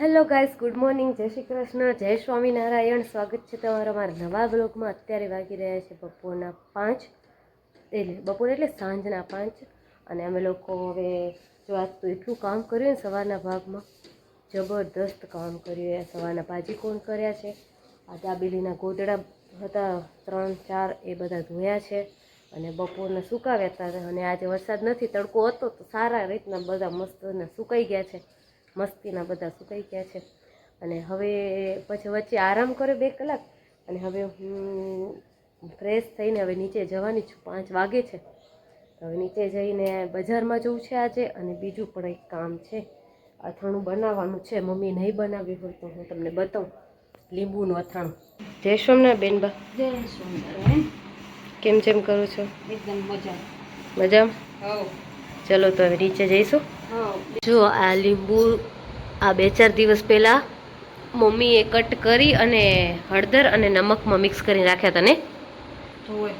Hello guys good morning જય શ્રી કૃષ્ણ, જય સ્વામિનારાયણ. સ્વાગત છે તમારા મારા નવા બ્લોગમાં અત્યારે વાગી રહ્યા છે બપોરના પાંચ. એટલે બપોર એટલે સાંજના પાંચ. અને અમે લોકો હવે જો આજ તો એટલું કામ કર્યું ને સવારના ભાગમાં. જબરદસ્ત કામ કર્યું એ સવારના ભાજી કોણ કર્યા છે. આ દાબેલીના ગોદડા હતા, ત્રણ, ચાર, એ બધા ધોયા છે. અને બપોરના સુકાવ્યા હતા. અને આજે વરસાદ નથી, તડકો હતો તો સારા રીતના બધા મસ્ત અને સુકાઈ ગયા છે. મસ્તીના બધા સુકાઈ ગયા છે. અને હવે પછી વચ્ચે આરામ કર્યો બે કલાક અને હવે હું ફ્રેશ થઈને હવે નીચે જવાની છું. પાંચ વાગે છે. હવે નીચે જઈને બજારમાં જવું છે આજે અને બીજું પણ એક કામ છે. અથાણું બનાવવાનું છે. મમ્મી નહીં બનાવ્યું હોય તો હું તમને બતાવું. લીંબુનું અથાણું. જય સોમનાથ બેનબા જય સોમનાથ કેમ જેમ કરો છો? એકદમ મજા મજામાં? ચલો તો હવે નીચે જઈશું. જો આ લીંબુ આ બે ચાર દિવસ પહેલાં મમ્મીએ કટ કરી અને હળદર અને નમકમાં મિક્સ કરી રાખ્યા હતા ને? હોય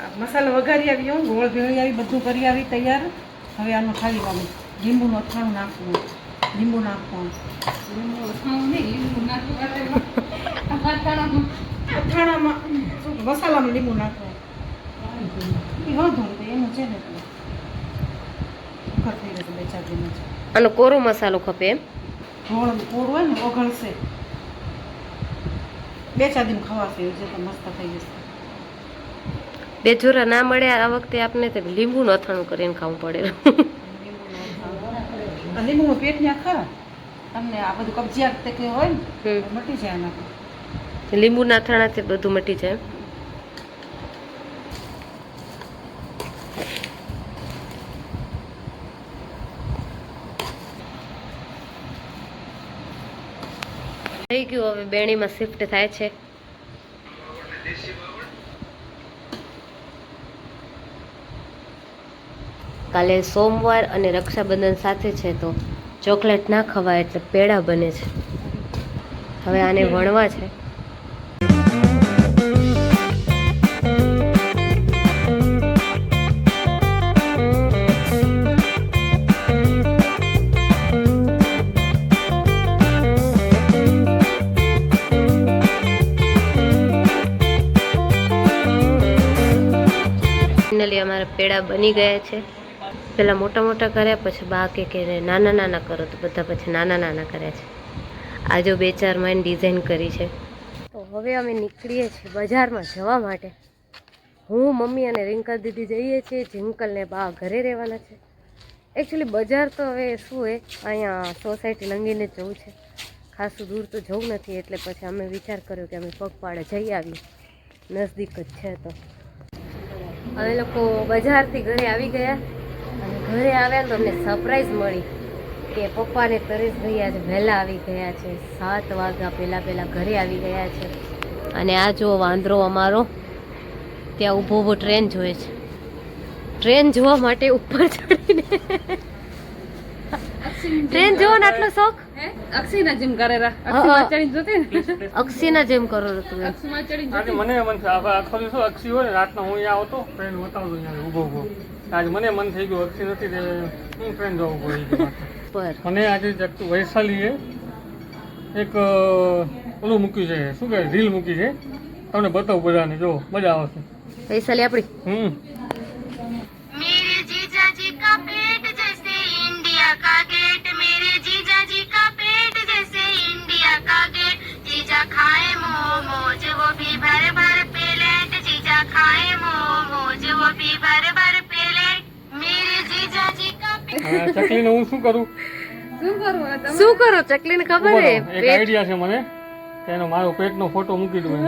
આ મસાલો વઘારી આવ્યો ગોળ ભેળી આવી બધું કરી આવી તૈયાર. હવે આનું ખાલી વાનું લીંબુનું અથાણું નાખવું. લીંબુ નાખવાનું. લીંબુ અથાણું નહીં લીંબુ નાખવું અથાણામાં. મસાલામાં લીંબુ એ વાંધો એનું છે ને. એટલે વઘાર થઈ જશે બે ચાર દિન આનો કોરો મસાલો ખપે એમ. ગોળ કોરું હોય ને ઓગળશે. બે ચાર દિન ખવાશે એવું છે તો મસ્ત થઈ જશે. બે જોરા ના મળે આ વખતે આપને તો લીંબુનું અથાણું કરીને ખાવું પડે. અને લીંબુનું પેટ ત્યાં ખરા. તમને આ બધું કબજિયાત કે હોય ને મટી જાય લીંબુના અથાણાથી બધું મટી જાય થઈ ગયું, હવે બેણીમાં શિફ્ટ થાય છે. કાલે સોમવાર અને રક્ષાબંધન સાથે છે તો ચોકલેટ ના ખવાય એટલે પેડા બને છે. હવે આને વણવા છે. અમારા પેડા બની ગયા છે. પહેલાં મોટા મોટા કર્યા, પછી બા કે નાના નાના કરો તો બધા પછી નાના નાના કર્યા છે. આજે બે ચારમાં ડિઝાઇન કરી છે. તો હવે અમે નીકળીએ છીએ બજારમાં જવા માટે. હું, મમ્મી અને રિંકલ દીદી જઈએ છીએ. જિંકલ ને બા ઘરે રહેવાના છે. એકચ્યુઅલી બજાર તો હવે શું હે અહીંયા સોસાયટી લંગીને જવું છે. ખાસું દૂર તો જવું નથી, એટલે પછી અમે વિચાર કર્યો કે અમે પગપાળે જઈ આવીએ. નજદીક જ છે તો. અમે લોકો બજારથી ઘરે આવી ગયા. અને ઘરે આવ્યા તો અમને સરપ્રાઈઝ મળી કે પપ્પાને તરેશભાઈ આજે વહેલા આવી ગયા છે. સાત વાગ્યા પહેલાં પહેલાં ઘરે આવી ગયા છે. અને આ જો વાંદરો અમારો, ત્યાં ઊભો ઊભો ટ્રેન જોવે છે. ટ્રેન જોવા માટે ઉપર ચડીને. ટ્રેન જોવો ને આટલો શોખ? અક્ષીના જેમ કરેલા અક્ષીમાં ચડી જોતી અક્ષીના જેમ કરો તમે. અક્ષીમાં ચડી જોતી મને મન થાય. આપણે આખો દિવસ અક્ષી હોય ને રાતના હું અહીંયા આવતો ટ્રેન બતાવતો અહીંયા ઊભો ઊભો આજ મને મન થઈ ગયું અક્ષી નથી તે હું ટ્રેન જવું પડે પર મને આજે જગતું વૈશાલીએ એક ઓલું મૂક્યું છે. શું કહે? રીલ મૂકી છે. તમને બતાવું બધાને. જો મજા આવશે. વૈશાલી આપણી? હમ. ભર ભર પેલેટ જીજા ખાય મોમો જેવો પી ભર ભર પેલેટ મેરે જીજાજી કા ચકલી ને હું શું કરું? શું કરું શું કરો? ચકલી ને ખબર હે? એક આઈડિયા છે મને. તેનો મારો પેટનો ફોટો મૂકી દઉં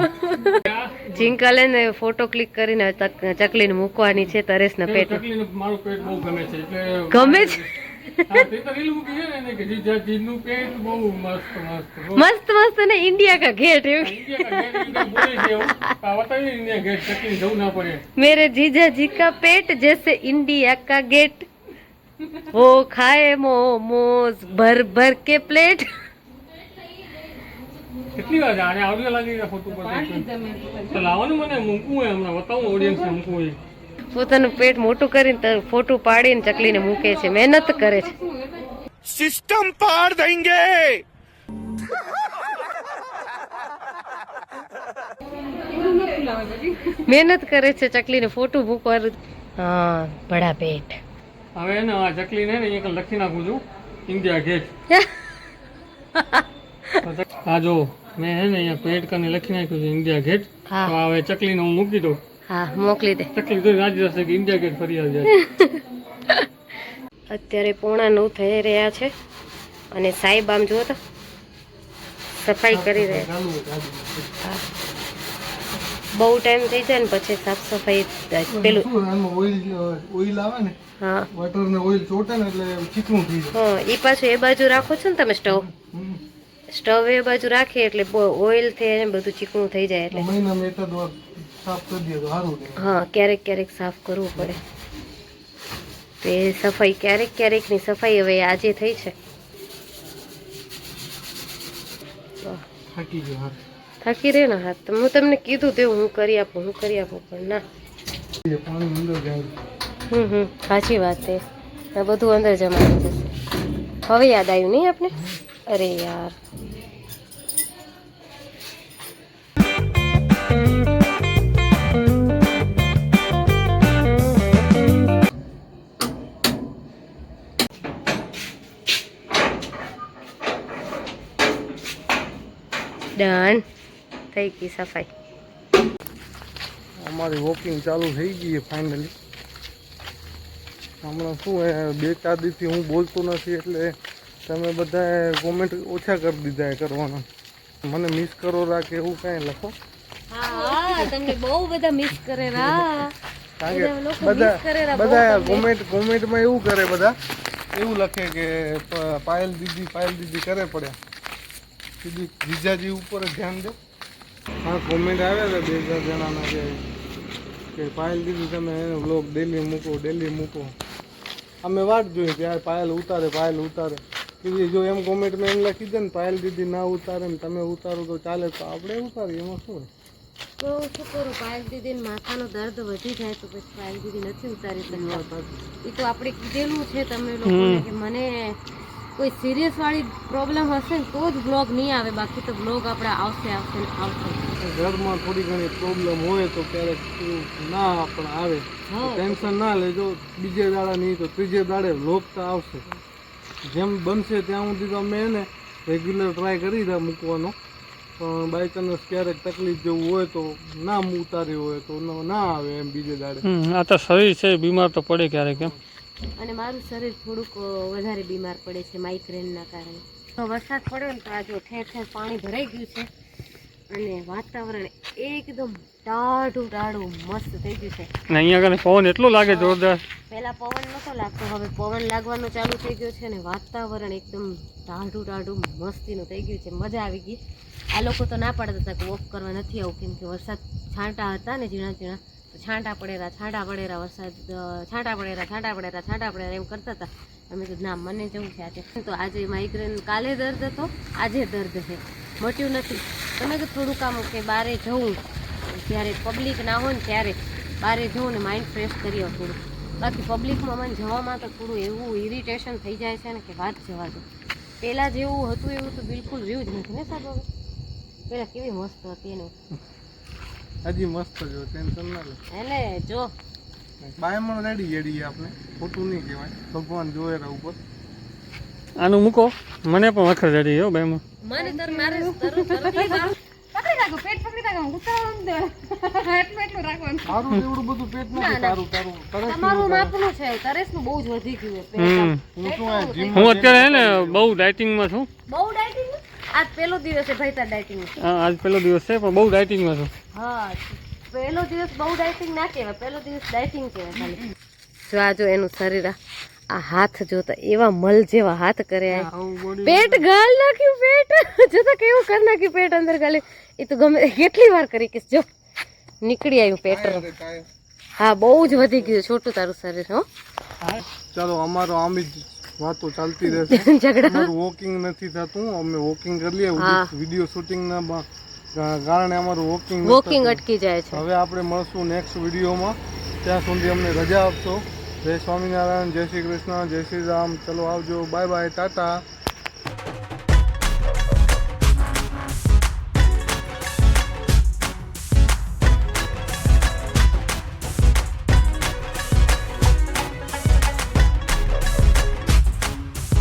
જિંકલે ને ફોટો ક્લિક કરીને ચકલીને મૂકવાની છે તરેશના પેટ ચકલીને મારું પેટ બહુ ગમે છે એટલે ગમે છે? મસ્ત મસ્ત ને ઇન્ડિયા કા ગેટ મેરે જીજાજી કા પેટ જૈસે ઇન્ડિયા કા ગેટ વો ખાય મોમોસ ભર ભર કે પ્લેટ. કેટલી વાર આને આવડી લાગી ફોટો પર લાવવાનું મને મૂકવું હે હમણાં. બતાવું ઓડિયન્સ મૂકવું પોતાનું પેટ મોટું કરીને ફોટો પાડીને ચકલીને મૂકે છે. મહેનત કરે છે. સિસ્ટમ પાર દેંગે મહેનત કરે છે ચકલીને ફોટો મૂકવા હા બડા પેટ. હવે ને આ ચકલીને ને એક લખી નાખું છું. India gate. હા જો મેં હે ને અહીંયા પેટ કરીને લખી નાખ્યું છે ઇન્ડિયા ગેટ. તો હવે ચકલીને હું મૂકી દઉં. હા મોકલી દે. અત્યારે પોણા નવ થઈ રહ્યા છે અને સાહેબ આમ જુઓ તો સફાઈ કરી રહ્યા. બહુ ટાઈમ થઈ જાય ને પછી સાફ સફાઈ પેલું ઓઇલ આવે ને હા. બટર ને ઓઇલ ચોટે ને એટલે ચીકણું થઈ જાય. હા એ પાછું એ બાજુ રાખો છો ને તમે સ્ટવ? સ્ટવ એ બાજુ રાખીએ એટલે ઓઇલથી બધું ચીકણું થઈ જાય એટલે. સાફ કરી દઈએ તો સારું હા ક્યારેક ક્યારેક સાફ કરવું પડે. તો એ સફાઈ ક્યારેક ક્યારેકની સફાઈ હવે આજે થઈ છે. થાકી ગયો હાથ. થાકી રહે ને હાથ. તો હું તમને કીધું તેવું હું કરી આપું હું કરી આપું પણ ના. પાણી અંદર જાય. હમ હમ. સાચી વાત છે. આ બધું અંદર જમા જશે હવે યાદ આવ્યું નહીં આપને? અરે યાર. ડન થઈ ગઈ સફાઈ અમારી વોકિંગ ચાલુ થઈ ગઈ ફાઇનલી હમણાં શું બે ચાર દિવસથી હું બોલતો નથી એટલે તમે બધાએ કોમેન્ટ ઓછા કરી દીધા એ કરવાના. મને મિસ કરો રાખે એવું કાંઈ લખો. તમને બહુ બધા મિસ કરેલા કારણ બધા બધા કોમેન્ટ કોમેન્ટમાં એવું કરે બધા. એવું લખે કે પાયલ દીદી પાયલ દીદી કરે પડ્યા. દીદી જીજાજી ઉપર જ ધ્યાન દે. હા કોમેન્ટ આવ્યા હતા બે ચાર જણાના કે કે પાયલ દીધી તમે એનો બ્લોગ ડેલી મૂકો ડેલી મૂકો. અમે વાટ જોઈએ ત્યારે પાયલ ઉતારે પાયલ ઉતારે. કીધી જો એમ કોમેન્ટમાં એમ લખી દે ને પાયલ દીદી ના ઉતારે ને તમે ઉતારો તો ચાલે તો આપણે ઉતારીએ એમાં શું? તો શું કરું પાયલ દીદીને માથાનો દર્દ વધી જાય તો પછી પાયલ દીદી નથી ઉતારી શકતા. એ તો આપણે કીધેલું છે તમે લોકોને કે મને કોઈ સિરિયસ વાળી પ્રોબ્લેમ હશે ને તો જ બ્લોગ નહીં આવે. બાકી તો બ્લોગ આપણે આવશે આવશે ને આવશે. ઘરમાં થોડી ઘણી પ્રોબ્લેમ હોય તો ક્યારેક ના પણ આવે. હા. ટેન્શન ના લેજો. બીજે દાડા નહીં તો ત્રીજે દાડે લોક તો આવશે. જેમ બનશે ત્યાં સુધી તો અમે એને રેગ્યુલર ટ્રાય કરી રહ્યા મૂકવાનો. પણ બાય ચાન્સ ક્યારેક તકલીફ જેવું હોય તો ના ઉતારી હોય તો ન- ના આવે એમ બીજે દાડે. આ તો શરીર છે બીમાર તો પડે ક્યારેક એમ. અને મારું શરીર થોડુંક વધારે બીમાર પડે છે માઇગ્રેનના કારણે. તો વરસાદ પડ્યો ને તો આ જો ઠેર ઠેર પાણી ભરાઈ ગયું છે અને વાતાવરણ એકદમ ટાઢું ટાઢું મસ્ત થઈ ગયું છે. અને અહીંયા આગળ પવન એટલો લાગે જોરદાર. પહેલા પવન નહોતો લાગતો હવે પવન લાગવાનો ચાલુ થઈ ગયો છે અને વાતાવરણ એકદમ ટાઢું ટાઢું મસ્તીનું થઈ ગયું છે. મજા આવી ગઈ. આ લોકો તો ના પાડતા હતા કે વોક કરવા નથી આવું કેમ કે વરસાદ છાંટા હતા ને ઝીણા ઝીણા છાંટા પડેરા છાંટા પડેરા વરસાદ છાંટા પડેરા છાંટા પડેરા છાંટા પડેરા એમ કરતા હતા. અમે કીધું ના, મને જવું છે આજે. તો આજે માઇગ્રેન કાલે દર્દ હતો, આજે દર્દ છે. મટ્યું નથી. તમે કે થોડુંક આમ કે બારે જવું. જ્યારે પબ્લિક ના હોય ને ત્યારે બારે જવું ને માઇન્ડ ફ્રેશ કરી થોડું. બાકી પબ્લિકમાં મને જવામાં તો થોડું એવું ઇરિટેશન થઈ જાય છે ને કે વાત જવા દો. પહેલાં જેવું હતું એવું તો બિલકુલ રહ્યું જ નથી ને સાહેબ હવે? પહેલાં કેવી મસ્ત હતી એનું હજી મસ્ત જો ટેન્શન ના લે. એને જો. બાયમણ રેડી રેડી આપણે. ખોટું નહીં કહેવાય. ભગવાન જોયેરા ઉપર. આનું મૂકો. મને પણ વખર રેડી હો બેમાં મને તર મારે તરત તરત રાખવાનું. તારું એવડું બધું પેટ નથી તારું તારું તરસ તમારું માપનું છે. તરેસનું બહુ જ વધી ગયું છે. હું અત્યારે હે ને બહુ ડાયટિંગમાં છું. બહુ ડાયટિંગ આજ પહેલો દિવસ છે ભાઈ તાર ડાયટિંગ હા આજ પહેલો દિવસ છે પણ બહુ ડાયટિંગમાં છું. હા પહેલો દિવસ બહુ ડાયટિંગ ના કહેવાય પહેલો દિવસ ડાયટિંગ કહેવાય ખાલી. જો આ જો એનું શરીર આ- આ હાથ જોતા એવા મલ જેવા હાથ કર્યા આવું પેટ ગાલ નાખ્યું પેટ. જોતા કેવું કરી નાખ્યું પેટ અંદર ગાલી એ તો ગમે કેટલી વાર કરી કે જો. નીકળી આવ્યું પેટ હા બહુ જ વધી ગયું છોટું તારું શરીર હો. ચાલો અમારો આમ જ વાતો ચાલતી રહેશે. ઝઘડા? વોકિંગ નથી થતું અમે વોકિંગ કરી લઈએ. વિડિયો વીડિયો શૂટિંગના કારણે અમારું વોકિંગ વોકિંગ અટકી જાય છે. હવે આપણે મળશું નેક્સ્ટ વિડીયોમાં ત્યાં સુધી અમને રજા આપશો. જય સ્વામિનારાયણ જય શ્રી કૃષ્ણ જય શ્રી રામ. ચલો આવજો. Bye bye Tata